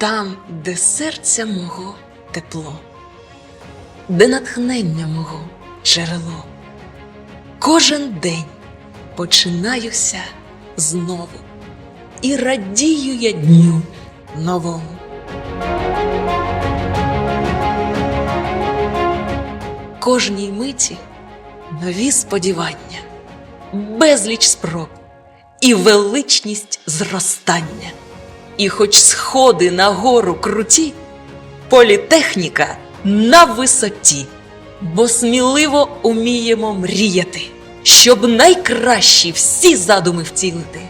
там, де серця мого тепло, де натхнення мого джерело. Кожен день починаюся знову, і радію я дню новому. Кожній миті нові сподівання, безліч спроб і величність зростання. І хоч сходи на гору круті, політехніка на висоті, бо сміливо уміємо мріяти, щоб найкращі всі задуми втілити,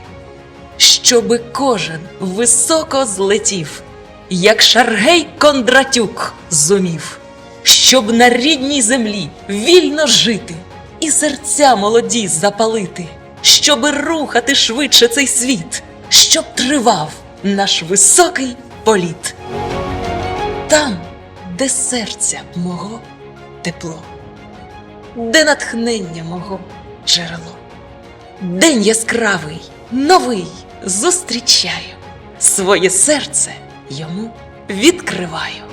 щоби кожен високо злетів, як Шаргей Кондратюк зумів, щоб на рідній землі вільно жити і серця молоді запалити, щоби рухати швидше цей світ, щоб тривав наш високий політ. Там, де серця мого тепло, де натхнення мого джерело. День яскравий, новий зустрічаю, своє серце йому відкриваю.